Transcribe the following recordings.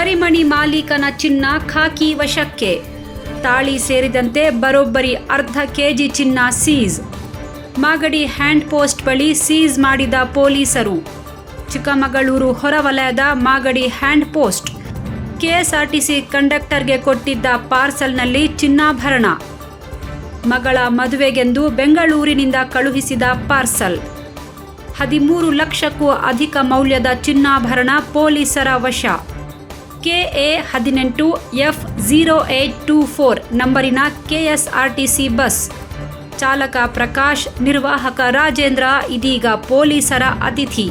ಕರಿಮಣಿ ಮಾಲೀಕನ ಚಿನ್ನ ಖಾಕಿ ವಶಕ್ಕೆ. ತಾಳಿ ಸೇರಿದಂತೆ ಬರೋಬ್ಬರಿ ಅರ್ಧ ಕೆಜಿ ಚಿನ್ನ ಸೀಸ್ ಮಾಗಡಿ ಹ್ಯಾಂಡ್ ಪೋಸ್ಟ್ ಬಳಿ ಸೀಸ್ ಮಾಡಿದ ಪೊಲೀಸರು. ಚಿಕ್ಕಮಗಳೂರು ಹೊರವಲಯದ ಮಾಗಡಿ ಹ್ಯಾಂಡ್ ಪೋಸ್ಟ್. ಕೆಎಸ್ಆರ್ಟಿಸಿ ಕಂಡಕ್ಟರ್ಗೆ ಕೊಟ್ಟಿದ್ದ ಪಾರ್ಸಲ್ನಲ್ಲಿ ಚಿನ್ನಾಭರಣ. ಮಗಳ ಮದುವೆಗೆಂದು ಬೆಂಗಳೂರಿನಿಂದ ಕಳುಹಿಸಿದ ಪಾರ್ಸಲ್. ಹದಿಮೂರು ಲಕ್ಷಕ್ಕೂ ಅಧಿಕ ಮೌಲ್ಯದ ಚಿನ್ನಾಭರಣ ಪೊಲೀಸರ ವಶ. ಕೆಎ ಹದಿನೆಂಟು F zero eight two four ನಂಬರಿನ KSRTC bus ಚಾಲಕ ಪ್ರಕಾಶ್, ನಿರ್ವಾಹಕ ರಾಜೇಂದ್ರ, ಇದೀಗ ಪೊಲೀಸರ ಅತಿಥಿ.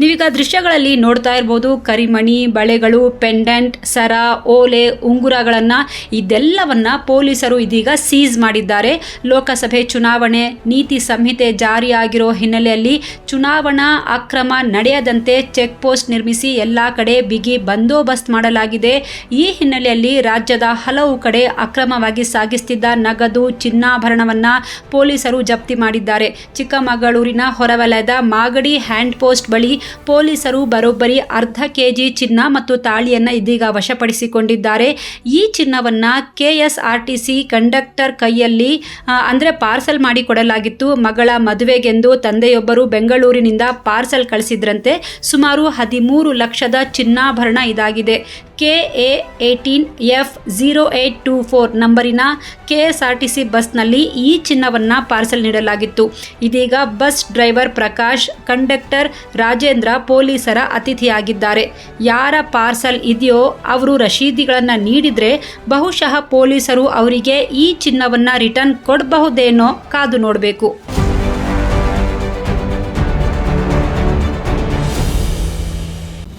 ನೀವೀಗ ದೃಶ್ಯಗಳಲ್ಲಿ ನೋಡ್ತಾ ಇರ್ಬೋದು, ಕರಿಮಣಿ, ಬಳೆಗಳು ಪೆಂಡೆಂಟ್ ಸರ, ಓಲೆ, ಉಂಗುರಗಳನ್ನು ಇದೆಲ್ಲವನ್ನ ಪೊಲೀಸರು ಇದೀಗ ಸೀಸ್ ಮಾಡಿದ್ದಾರೆ. ಲೋಕಸಭೆ ಚುನಾವಣೆ, ನೀತಿ ಸಂಹಿತೆ ಜಾರಿಯಾಗಿರೋ ಹಿನ್ನೆಲೆಯಲ್ಲಿ ಚುನಾವಣಾ ಅಕ್ರಮ ನಡೆಯದಂತೆ ಚೆಕ್ ಪೋಸ್ಟ್ ನಿರ್ಮಿಸಿ ಎಲ್ಲ ಕಡೆ ಬಿಗಿ ಬಂದೋಬಸ್ತ್ ಮಾಡಲಾಗಿದೆ. ಈ ಹಿನ್ನೆಲೆಯಲ್ಲಿ ರಾಜ್ಯದ ಹಲವು ಕಡೆ ಅಕ್ರಮವಾಗಿ ಸಾಗಿಸ್ತಿದ್ದ ನಗದು ಚಿನ್ನಾಭರಣವನ್ನ ಪೊಲೀಸರು ಜಪ್ತಿ ಮಾಡಿದ್ದಾರೆ. ಚಿಕ್ಕಮಗಳೂರಿನ ಹೊರವಲಯದ ಮಾಗಡಿ ಹ್ಯಾಂಡ್ ಪೋಸ್ಟ್ ಬಳಿ ಪೊಲೀಸರು ಬರೋಬ್ಬರಿ ಅರ್ಧ ಕೆಜಿ ಚಿನ್ನ ಮತ್ತು ತಾಳಿಯನ್ನ ಇದೀಗ ವಶಪಡಿಸಿಕೊಂಡಿದ್ದಾರೆ. ಈ ಚಿನ್ನವನ್ನ ಕೆಎಸ್ಆರ್ಟಿಸಿ ಕಂಡಕ್ಟರ್ ಕೈಯಲ್ಲಿ ಅಂದರೆ ಪಾರ್ಸಲ್ ಮಾಡಿ ಕೊಡಲಾಗಿತ್ತು. ಮಗಳ ಮದುವೆಗೆಂದು ತಂದೆಯೊಬ್ಬರು ಬೆಂಗಳೂರಿನಿಂದ ಪಾರ್ಸಲ್ ಕಳಿಸಿದ್ರಂತೆ. ಸುಮಾರು ಹದಿಮೂರು ಲಕ್ಷದ ಚಿನ್ನಾಭರಣ ಇದಾಗಿದೆ. K A eighteen F zero eight two four ನಂಬರಿನ K S R T C ಬಸ್ನಲ್ಲಿ ಈ ಚಿನ್ನವನ್ನು ಪಾರ್ಸೆಲ್ ನೀಡಲಾಗಿತ್ತು. ಇದೀಗ bus driver Prakash, conductor Rajendra ಪೊಲೀಸರ ಅತಿಥಿಯಾಗಿದ್ದಾರೆ. ಯಾರ ಪಾರ್ಸಲ್ ಇದೆಯೋ ಅವರು ರಶೀದಿಗಳನ್ನು ನೀಡಿದರೆ ಬಹುಶಃ ಪೊಲೀಸರು ಅವರಿಗೆ ಈ ಚಿನ್ನವನ್ನು ರಿಟರ್ನ್ ಕೊಡಬಹುದೇನೋ ಕಾದು ನೋಡಬೇಕು.